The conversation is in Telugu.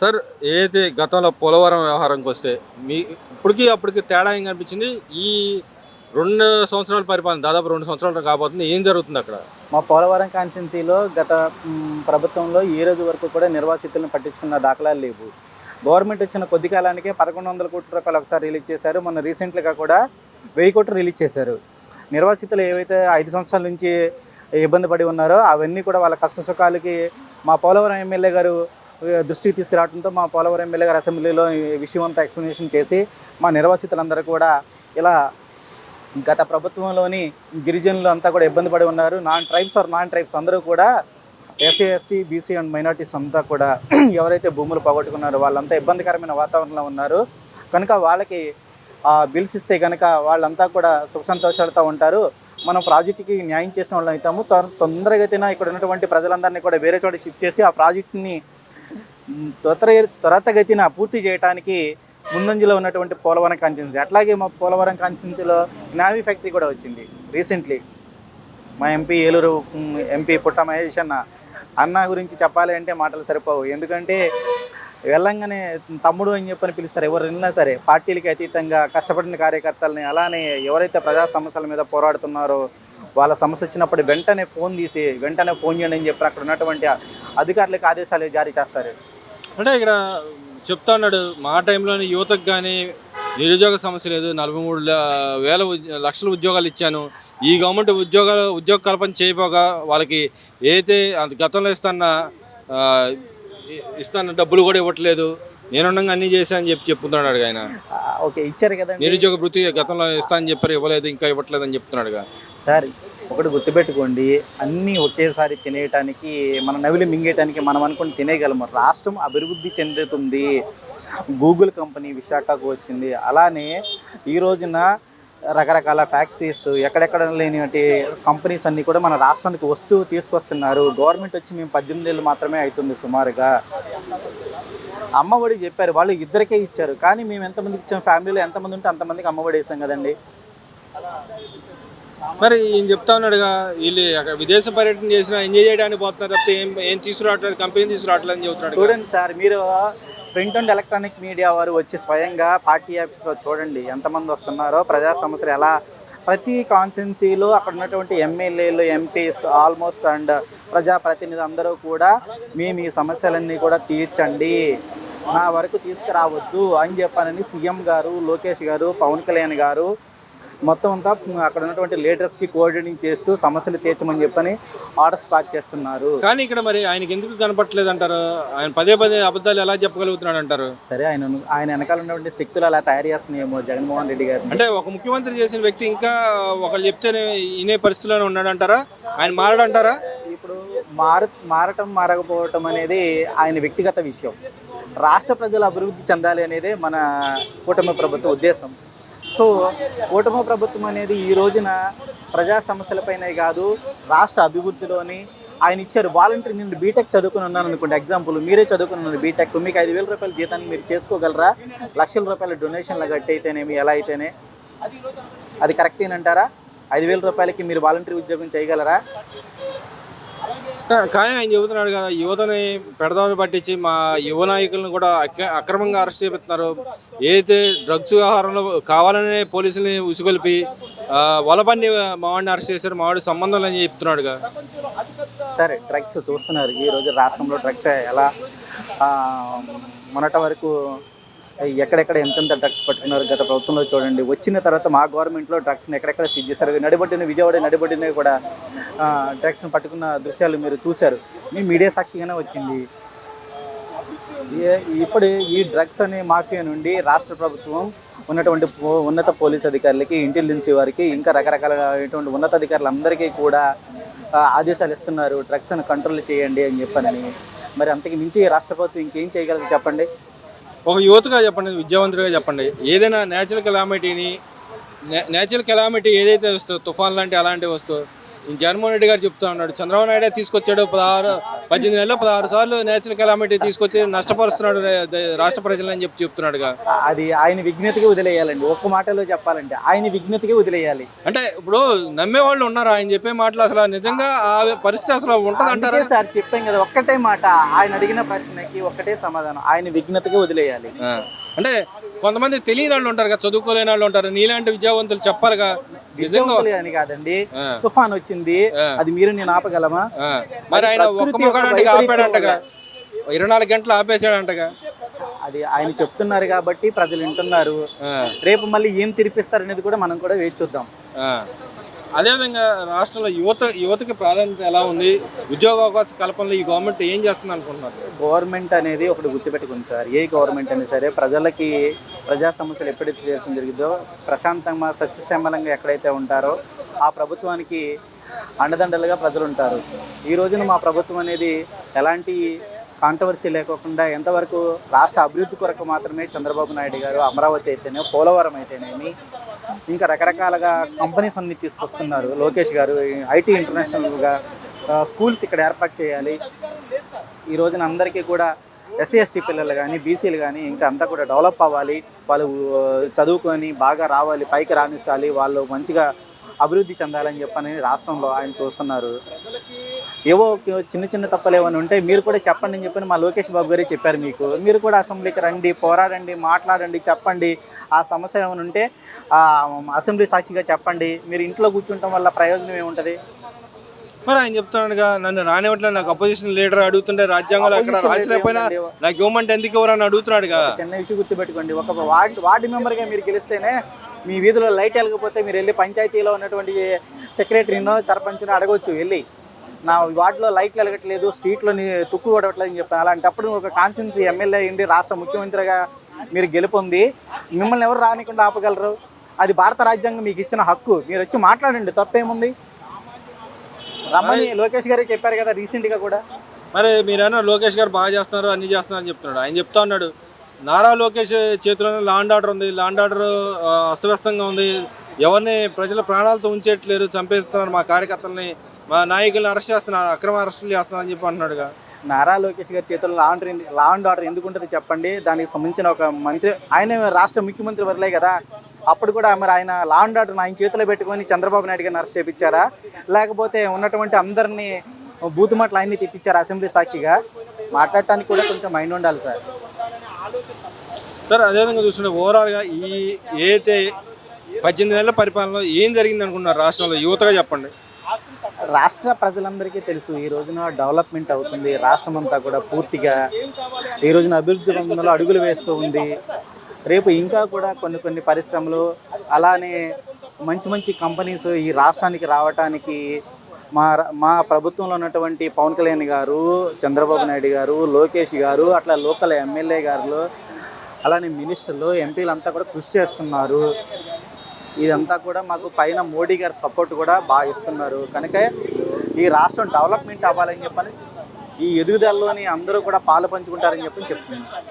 సార్ ఏదైతే గతంలో పోలవరం వ్యవహారంకి వస్తే మీ ఇప్పటికీ అప్పటికి తేడా ఏం కనిపించింది? ఈ రెండు సంవత్సరాల పరిపాలన దాదాపు రెండు సంవత్సరాలు కాబోతుంది. ఏం జరుగుతుంది అక్కడ? మా పోలవరం కాన్స్టిట్యున్సీలో గత ప్రభుత్వంలో ఈ రోజు వరకు కూడా నిర్వాసితులను పట్టించుకున్న దాఖలాలు లేవు. గవర్నమెంట్ వచ్చిన కొద్ది కాలానికే పదకొండు వందల కోట్ల రూపాయలు ఒకసారి రిలీజ్ చేశారు. మొన్న రీసెంట్గా కూడా వెయ్యి కోట్లు రిలీజ్ చేశారు. నిర్వాసితులు ఏవైతే ఐదు సంవత్సరాల నుంచి ఇబ్బంది పడి ఉన్నారో అవన్నీ కూడా వాళ్ళ కష్ట సుఖాలకి మా పోలవరం ఎమ్మెల్యే గారు దృష్టికి తీసుకురావడంతో మా పోలవరం ఎమ్మెల్యే గారు అసెంబ్లీలో విషయం అంతా ఎక్స్ప్లెనేషన్ చేసి మా నిర్వాసితులందరూ కూడా ఇలా గత ప్రభుత్వంలోని గిరిజనులు అంతా కూడా ఇబ్బంది పడి ఉన్నారు. Non tribes or non tribes అందరూ కూడా SC ST BC and minorities అంతా కూడా ఎవరైతే భూములు పోగొట్టుకున్నారో వాళ్ళంతా ఇబ్బందికరమైన వాతావరణంలో ఉన్నారు. కనుక వాళ్ళకి ఆ బిల్స్ ఇస్తే కనుక వాళ్ళంతా కూడా సుఖ సంతోషాలతో ఉంటారు. మనం ప్రాజెక్టుకి న్యాయం చేసిన వాళ్ళు అవుతాము. తొందరగా తొందరగతిన ఇక్కడ ఉన్నటువంటి ప్రజలందరినీ కూడా వేరే చోట షిఫ్ట్ చేసి ఆ ప్రాజెక్టుని త్వర త్వరతగతిన పూర్తి చేయడానికి ముందంజలో ఉన్నటువంటి పోలవరం కాన్స్టిట్యున్సీ అట్లాగే మా పోలవరం కాన్స్టిట్యున్సీలో నావీ ఫ్యాక్టరీ కూడా వచ్చింది రీసెంట్లీ. మా ఎంపీ ఏలూరు ఎంపీ పుట్ట మహేష్ అన్న. అన్న గురించి చెప్పాలి అంటే మాటలు సరిపోవు. ఎందుకంటే వెళ్ళంగానే తమ్ముడు అని చెప్పని పిలుస్తారు. ఎవరు వెళ్ళినా సరే పార్టీలకి అతీతంగా కష్టపడిన కార్యకర్తలని అలానే ఎవరైతే ప్రజా సమస్యల మీద పోరాడుతున్నారో వాళ్ళ సమస్య వచ్చినప్పుడు వెంటనే ఫోన్ తీసి వెంటనే ఫోన్ చేయండి అని చెప్పి అక్కడ ఉన్నటువంటి అధికారులకు ఆదేశాలు జారీ చేస్తారు. అంటే ఇక్కడ చెప్తా ఉన్నాడు మా టైంలోని యువతకు కానీ నిరుద్యోగ సమస్య లేదు నలభై మూడు వేల ఉద్య- లక్షల ఉద్యోగాలు ఇచ్చాను. ఈ గవర్నమెంట్ ఉద్యోగాలు ఉద్యోగ కల్పన చేయబోగా వాళ్ళకి ఏదైతే అంత గతంలో ఇస్తాన్న ఇస్తాన్న డబ్బులు కూడా ఇవ్వట్లేదు. నేనుండగా అన్నీ చేశానని చెప్పి చెప్తున్నాడు ఆయన. ఓకే ఇచ్చారు కదండి. నిరుద్యోగ వృత్తి గతంలో ఇస్తా అని చెప్పారు ఇవ్వలేదు ఇంకా ఇవ్వట్లేదు అని చెప్తున్నాడుగా. సార్ ఒకటి గుర్తుపెట్టుకోండి అన్నీ ఒకేసారి తినేయటానికి మన నవిలి మింగేయటానికి మనం అనుకుని తినేయగలము. రాష్ట్రం అభివృద్ధి చెందుతుంది. గూగుల్ కంపెనీ విశాఖకు వచ్చింది. అలానే ఈ రోజున రకరకాల ఫ్యాక్టరీస్ ఎక్కడెక్కడ లేని కంపెనీస్ అన్నీ కూడా మన రాష్ట్రానికి వస్తూ తీసుకొస్తున్నారు. గవర్నమెంట్ వచ్చి మేము పద్దెనిమిది ఏళ్ళు మాత్రమే అవుతుంది సుమారుగా. అమ్మఒడి చెప్పారు వాళ్ళు ఇద్దరికే ఇచ్చారు. కానీ మేము ఎంతమందికి ఇచ్చాం? ఫ్యామిలీలో ఎంతమంది ఉంటే అంతమందికి అమ్మఒడి వేసాం కదండి. మరి ఈయన చెప్తా ఉన్నాడుగా వీళ్ళు అక్కడ విదేశ పర్యటన చేసిన ఎంజాయ్ చేయడానికి పోతున్నారు తప్పితే ఏం ఏం తీసుకురావట్లేదు కంపెనీ తీసుకురావట్లేదు అని చెబుతున్నాడు చూడండి సార్ మీరు ప్రింట్ అండ్ ఎలక్ట్రానిక్ మీడియా వారు వచ్చి స్వయంగా పార్టీ ఆఫీస్లో చూడండి ఎంతమంది వస్తున్నారో ప్రజా సమస్యలు ఎలా. ప్రతి కాన్స్టిట్యున్సీలో అక్కడ ఉన్నటువంటి ఎమ్మెల్యేలు ఎంపీస్ ఆల్మోస్ట్ అండ్ ప్రజాప్రతినిధి అందరూ కూడా మేము ఈ సమస్యలన్నీ కూడా తీర్చండి నా వరకు తీసుకురావద్దు అని చెప్పానని సీఎం గారు లోకేష్ గారు పవన్ కళ్యాణ్ గారు మొత్తం అంతా అక్కడ ఉన్నటువంటి లీడర్స్కి కోఆర్డినేటింగ్ చేస్తూ సమస్యలు తీర్చమని చెప్పని ఆర్డర్స్ పాస్ చేస్తున్నారు. కానీ ఇక్కడ మరి ఆయనకి ఎందుకు కనపట్లేదు అంటారు ఆయన పదే పదే అబద్ధాలు ఎలా చెప్పగలుగుతున్నాడు అంటారు సరే ఆయన ఆయన వెనకాల ఉన్నటువంటి శక్తులు అలా తయారు చేస్తున్నాయేమో జగన్మోహన్ రెడ్డి గారిని అంటే ఒక ముఖ్యమంత్రి చేసిన వ్యక్తి ఇంకా ఒకళ్ళు చెప్తేనే ఇనే పరిస్థితిలోనే ఉన్నాడంటారా? ఆయన మారడంటారా? ఇప్పుడు మార మారటం మారకపోవటం అనేది ఆయన వ్యక్తిగత విషయం. రాష్ట్ర ప్రజలు అభివృద్ధి చెందాలి అనేదే మన కూటమి ప్రభుత్వ ఉద్దేశం. సో కూటమి ప్రభుత్వం అనేది ఈ రోజున ప్రజా సమస్యలపైనే కాదు రాష్ట్ర అభివృద్ధిలోని ఆయన ఇచ్చారు వాలంటీర్ నేను బీటెక్ చదువుకుని ఉన్నాను అనుకోండి. ఎగ్జాంపుల్ మీరే చదువుకుని ఉన్నారు బీటెక్ మీకు ఐదు వేల రూపాయల జీతాన్ని మీరు చేసుకోగలరా? లక్షల రూపాయల డొనేషన్లు కట్టి అయితేనేమి ఎలా అయితేనే? అది కరెక్ట్ ఏనంటారా? ఐదు వేల రూపాయలకి మీరు వాలంటీర్ ఉద్యోగం చేయగలరా? కానీ ఆయన చెబుతున్నాడు కదా యువతని పెడదామని పట్టించి మా యువ నాయకులను కూడా అక్ర- అక్రమంగా అరెస్ట్ చేపిస్తున్నారు. ఏదైతే డ్రగ్స్ వ్యవహారంలో కావాలనే పోలీసుల్ని ఉసుగొలిపి ఆ, వలపన్ని మావాడిని అరెస్ట్ చేశారు మావాడి సంబంధం అని చెప్తున్నాడుగా సరే డ్రగ్స్ చూస్తున్నారు. ఈరోజు రాష్ట్రంలో డ్రగ్స్ ఎలా మొన్నటి వరకు ఎక్కడెక్కడ ఎంతెంత డ్రగ్స్ పట్టుకున్నారు గత ప్రభుత్వంలో చూడండి. వచ్చిన తర్వాత మా గవర్నమెంట్లో డ్రగ్స్ని ఎక్కడెక్కడ సీజ్ చేశారు? నడిబడిన విజయవాడ నడిబడిన కూడా డ్రగ్స్ని పట్టుకున్న దృశ్యాలు మీరు చూశారు. మీ మీడియా సాక్షిగానే వచ్చింది. ఇప్పుడు ఈ డ్రగ్స్ అనే మాఫియా నుండి రాష్ట్ర ప్రభుత్వం ఉన్నటువంటి పో- ఉన్నత పోలీస్ అధికారులకి ఇంటెలిజెన్సీ వారికి ఇంకా రకరకాలైనటువంటి ఉన్నత అధికారులందరికీ కూడా ఆదేశాలు ఇస్తున్నారు. డ్రగ్స్ను కంట్రోల్ చేయండి అని చెప్పానని. మరి అంతకు మించి రాష్ట్ర ప్రభుత్వం ఇంకేం చేయగలదు చెప్పండి? ఒక యువతగా చెప్పండి విద్యావంతుడిగా చెప్పండి. ఏదైనా నేచురల్ కెలామిటీని నేచురల్ కెలామిటీ ఏదైతే వస్తుందో తుఫాన్ లాంటి అలాంటివి వస్తూ జగన్మోహన్ రెడ్డి గారు చెప్తా ఉన్నాడు చంద్రబాబు నాయుడే తీసుకొచ్చాడు పదహారు పద్దెనిమిది నెలలు పదహారు సార్లు నేచురల్ కెలామిటీ తీసుకొచ్చి నష్టపరుస్తున్నాడు రాష్ట్ర ప్రజలని అని చెప్పి చెప్తున్నాడుగా. అది ఆయన విజ్ఞతకి వదిలేయాలండి. ఒక్క మాటలో చెప్పాలంటే ఆయన విజ్ఞతకి వదిలేయాలి. అంటే ఇప్పుడు నమ్మే వాళ్ళు ఉన్నారు? ఆయన చెప్పే మాటలు అసలు నిజంగా ఆ పరిస్థితి అసలు ఉంటది అంటారా సార్ చెప్పాం కదా ఒక్కటే మాట. ఆయన అడిగిన ప్రశ్నకి ఒక్కటే సమాధానం. ఆయన విజ్ఞతకి వదిలేయాలి. అంటే కొంతమంది తెలియని వాళ్ళు ఉంటారు కదా చదువుకోలేని వాళ్ళు ఉంటారు. నీలాంటి విద్యావంతులు చెప్పాలిగా. అని కాదండి. తుఫాన్ వచ్చింది. అది మీరు నేను ఆపగలమా. మరి ఆయన ఒక్క ఆపాడంటగా? ఇరవై నాలుగు గంటలు ఆపేసాడంటగా అది ఆయన చెప్తున్నారు కాబట్టి ప్రజలు వింటున్నారు. రేపు మళ్ళీ ఏం తిరిపిస్తారు అనేది కూడా మనం కూడా వేచి చూద్దాం. అదేవిధంగా రాష్ట్రంలో యువత యువతకి ప్రాధాన్యత ఎలా ఉంది? ఉద్యోగ అవకాశ కల్పనలో ఈ గవర్నమెంట్ ఏం చేస్తుంది అనుకుంటున్నారు? గవర్నమెంట్ అనేది ఒకటి గుర్తుపెట్టుకుంది సార్. ఏ గవర్నమెంట్ అయినా సరే ప్రజలకి ప్రజా సమస్యలు ఎప్పుడైతే తీర్చడం జరిగిందో ప్రశాంతంగా సస్యశ్యామలంగా ఎక్కడైతే ఉంటారో ఆ ప్రభుత్వానికి అండదండలుగా ప్రజలు ఉంటారు. ఈ రోజున మా ప్రభుత్వం అనేది ఎలాంటి కాంట్రవర్సీ లేకోకుండా ఎంతవరకు రాష్ట్ర అభివృద్ధి కొరకు మాత్రమే చంద్రబాబు నాయుడు గారు అమరావతి అయితేనే పోలవరం అయితేనేమి ఇంకా రకరకాలుగా కంపెనీస్ అన్ని తీసుకొస్తున్నారు. లోకేష్ గారు ఐటీ ఇంటర్నేషనల్గా స్కూల్స్ ఇక్కడ ఏర్పాటు చేయాలి. ఈ రోజున అందరికీ కూడా ఎస్సీ ఎస్టీ పిల్లలు కానీ బీసీలు కానీ ఇంకా అంతా కూడా డెవలప్ అవ్వాలి. వాళ్ళు చదువుకొని బాగా రావాలి పైకి రాణించాలి. వాళ్ళు మంచిగా అభివృద్ధి చెందాలని చెప్పని రాష్ట్రంలో ఆయన చూస్తున్నారు. ఏవో చిన్న చిన్న తప్పులు ఏమైనా ఉంటే మీరు కూడా చెప్పండి అని చెప్పని మా లోకేష్ బాబు గారే చెప్పారు మీకు. మీరు కూడా అసెంబ్లీకి రండి పోరాడండి మాట్లాడండి చెప్పండి. ఆ సమస్య ఏమైనా ఉంటే అసెంబ్లీ సాక్షిగా చెప్పండి. మీరు ఇంట్లో కూర్చుంటాం వల్ల ప్రయోజనం ఏముంటుంది? మరి ఆయన చెప్తున్నాడుగా నన్ను రానివ్వట్లేదు నాకు అపోజిషన్ లీడర్ అడుగుతుంటే రాజ్యాంగంలో అక్కడ ఏముందండి? నాకు ఇవ్వమంటే ఎందుకు ఎవరని అడుగుతున్నాడుగా. చిన్న ఇష్యూ గుర్తుపెట్టుకోండి. ఒక వార్డు వార్డు మెంబర్గా మీరు గెలిస్తేనే మీ వీధిలో లైట్ వెళ్ళకపోతే మీరు వెళ్ళి పంచాయతీలో ఉన్నటువంటి సెక్రటరీనో సర్పంచ్నో అడగవచ్చు వెళ్ళి. నా వార్డులో లైట్లు వెలగట్లేదు స్ట్రీట్లో తుక్కు పడట్లేదు అని చెప్పాను. అలాంటప్పుడు ఒక కాన్స్టిట్యున్సీ ఎమ్మెల్యే ఉండి రాష్ట్ర ముఖ్యమంత్రిగా మీరు గెలుపొంది మిమ్మల్ని ఎవరు రానికుండా ఆపగలరు? అది భారత రాజ్యాంగం మీకు ఇచ్చిన హక్కు. మీరు వచ్చి మాట్లాడండి తప్పేముంది? రమ్మని లోకేష్ గారే చెప్పారు కదా రీసెంట్గా కూడా. మరి మీరైనా లోకేష్ గారు బాగా చేస్తున్నారు అన్ని చేస్తున్నారు అని చెప్తున్నాడు. ఆయన చెప్తా ఉన్నాడు నారా లోకేష్ చేతిలోనే లాండ్ ఆర్డర్ ఉంది లాండ్ ఆర్డర్ అస్తవ్యస్తంగా ఉంది. ఎవరిని ప్రజల ప్రాణాలతో ఉంచేట్లేరు చంపేస్తున్నారు మా కార్యకర్తల్ని. మా నాయకుల్ని అరెస్ట్ చేస్తున్నారు అక్రమ అరెస్టులు చేస్తున్నారు అని చెప్పి అంటున్నాడుగా. నారా లోకేష్ గారి చేతుల్లో law and law and order ఎందుకు ఉంటుంది చెప్పండి? దానికి సంబంధించిన ఒక మంత్రి ఆయన రాష్ట్ర ముఖ్యమంత్రి వర్లే కదా. అప్పుడు కూడా మరి ఆయన లా అండ్ ఆర్డర్ ఆయన చేతిలో పెట్టుకొని చంద్రబాబు నాయుడు గారిని అరెస్ట్ చేయించారా లేకపోతే ఉన్నటువంటి అందరినీ బూతుమాటలు ఆయన్ని తిట్టించారా అసెంబ్లీ సాక్షిగా? మాట్లాడటానికి కూడా కొంచెం మైండ్ ఉండాలి సార్. సార్ అదేవిధంగా చూస్తుంటే ఓవరాల్గా ఈ ఏదైతే పద్దెనిమిది నెలల పరిపాలనలో ఏం జరిగింది అనుకున్నారు రాష్ట్రంలో? యువతగా చెప్పండి. రాష్ట్ర ప్రజలందరికీ తెలుసు ఈ రోజున డెవలప్మెంట్ అవుతుంది రాష్ట్రం అంతా కూడా పూర్తిగా ఈ రోజున అభివృద్ధి రంగంలో అడుగులు వేస్తూ ఉంది. రేపు ఇంకా కూడా కొన్ని కొన్ని పరిశ్రమలు అలానే మంచి మంచి కంపెనీస్ ఈ రాష్ట్రానికి రావటానికి మా మా ప్రభుత్వంలో ఉన్నటువంటి పవన్ కళ్యాణ్ గారు చంద్రబాబు నాయుడు గారు లోకేష్ గారు అట్లా లోకల్ ఎమ్మెల్యే గారు అలానే మినిస్టర్లు ఎంపీలు అంతా కూడా కృషి చేస్తున్నారు. ఇదంతా కూడా మాకు పైన మోడీ గారి సపోర్ట్ కూడా బాగా ఇస్తున్నారు. కనుక ఈ రాష్ట్రం డెవలప్మెంట్ అవ్వాలని చెప్పని ఈ ఎదుగుదలలోని అందరూ కూడా పాలు పంచుకుంటారని చెప్పి చెప్తున్నాను.